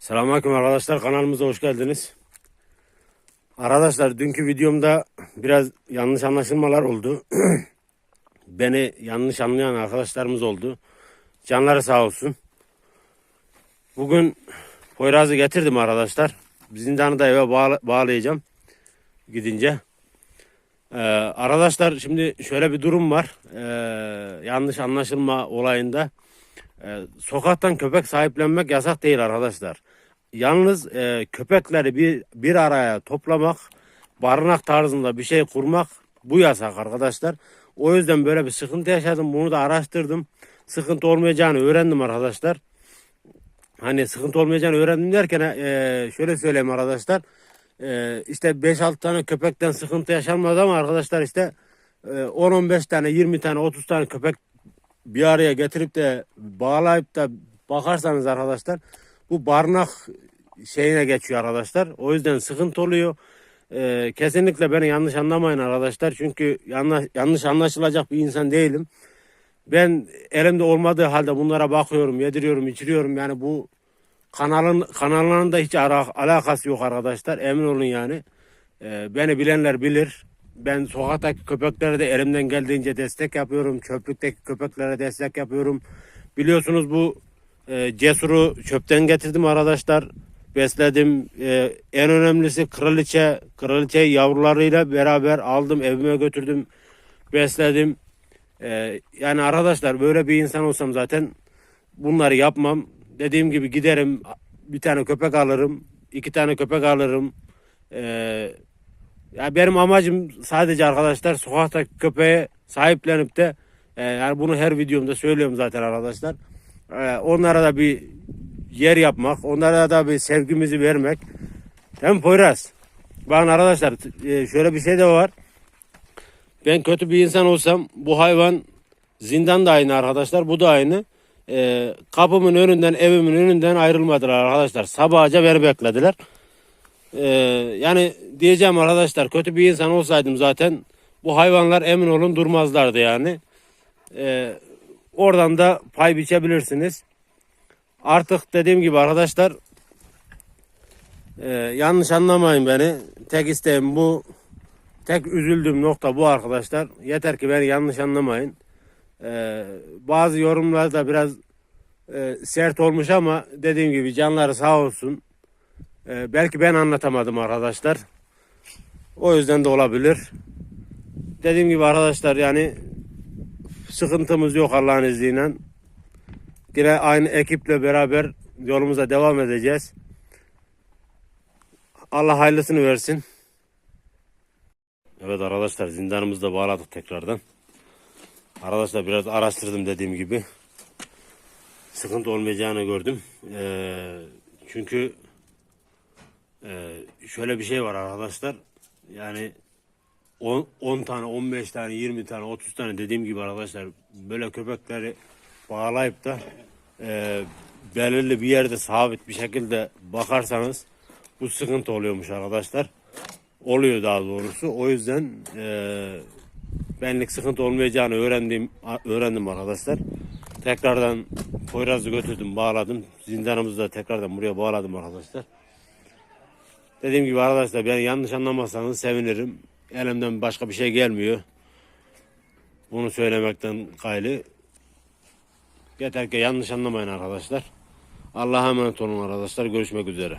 Selamünaleyküm arkadaşlar kanalımıza hoş geldiniz. Arkadaşlar dünkü videomda biraz yanlış anlaşılmalar oldu. Beni yanlış anlayan arkadaşlarımız oldu. Canları sağ olsun. Bugün Poyraz'ı getirdim arkadaşlar. Zindanı da eve bağla- bağlayacağım gidince. Ee, arkadaşlar şimdi şöyle bir durum var. Ee, yanlış anlaşılma olayında. Ee, sokaktan köpek sahiplenmek yasak değil arkadaşlar. Yalnız e, köpekleri bir, bir araya toplamak, barınak tarzında bir şey kurmak bu yasak arkadaşlar. O yüzden böyle bir sıkıntı yaşadım. Bunu da araştırdım. Sıkıntı olmayacağını öğrendim arkadaşlar. Hani sıkıntı olmayacağını öğrendim derken e, şöyle söyleyeyim arkadaşlar. E, işte 5-6 tane köpekten sıkıntı yaşanmaz ama arkadaşlar işte e, 10-15 tane, 20 tane, 30 tane köpek bir araya getirip de bağlayıp da bakarsanız arkadaşlar bu barınak şeyine geçiyor arkadaşlar. O yüzden sıkıntı oluyor. Ee, kesinlikle beni yanlış anlamayın arkadaşlar. Çünkü yanlış, yanlış anlaşılacak bir insan değilim. Ben elimde olmadığı halde bunlara bakıyorum, yediriyorum, içiriyorum. Yani bu kanalın kanalının da hiç alakası yok arkadaşlar. Emin olun yani. Ee, beni bilenler bilir. Ben sokaktaki köpeklere de elimden geldiğince destek yapıyorum. Çöplükteki köpeklere destek yapıyorum. Biliyorsunuz bu e, cesuru çöpten getirdim arkadaşlar. Besledim. E, en önemlisi kraliçe. Kraliçe yavrularıyla beraber aldım evime götürdüm. Besledim. E, yani arkadaşlar böyle bir insan olsam zaten bunları yapmam. Dediğim gibi giderim bir tane köpek alırım. iki tane köpek alırım. E, ya benim amacım sadece arkadaşlar sokaktaki köpeğe sahiplenip de e, yani bunu her videomda söylüyorum zaten arkadaşlar. E, onlara da bir yer yapmak, onlara da bir sevgimizi vermek. Hem Poyraz. Bakın arkadaşlar e, şöyle bir şey de var. Ben kötü bir insan olsam bu hayvan zindan da aynı arkadaşlar. Bu da aynı. E, kapımın önünden, evimin önünden ayrılmadılar arkadaşlar. Sabahca beni beklediler. Ee, yani diyeceğim arkadaşlar kötü bir insan olsaydım zaten bu hayvanlar emin olun durmazlardı yani. Ee, oradan da pay biçebilirsiniz. Artık dediğim gibi arkadaşlar e, yanlış anlamayın beni. Tek isteğim bu. Tek üzüldüğüm nokta bu arkadaşlar. Yeter ki beni yanlış anlamayın. Ee, bazı yorumlar da biraz e, sert olmuş ama dediğim gibi canları sağ olsun. Ee, belki ben anlatamadım arkadaşlar. O yüzden de olabilir. Dediğim gibi arkadaşlar yani sıkıntımız yok Allah'ın izniyle. Yine aynı ekiple beraber yolumuza devam edeceğiz. Allah hayırlısını versin. Evet arkadaşlar zindanımızı da bağladık tekrardan. Arkadaşlar biraz araştırdım dediğim gibi. Sıkıntı olmayacağını gördüm. Ee, çünkü ee, şöyle bir şey var arkadaşlar. Yani 10, 10 tane, 15 tane, 20 tane, 30 tane dediğim gibi arkadaşlar böyle köpekleri bağlayıp da e, belirli bir yerde sabit bir şekilde bakarsanız bu sıkıntı oluyormuş arkadaşlar. Oluyor daha doğrusu. O yüzden e, benlik sıkıntı olmayacağını öğrendim, öğrendim arkadaşlar. Tekrardan Poyraz'ı götürdüm, bağladım. Zindanımızı da tekrardan buraya bağladım arkadaşlar. Dediğim gibi arkadaşlar beni yanlış anlamazsanız sevinirim. Elimden başka bir şey gelmiyor. Bunu söylemekten gayri. Yeter ki yanlış anlamayın arkadaşlar. Allah'a emanet olun arkadaşlar. Görüşmek üzere.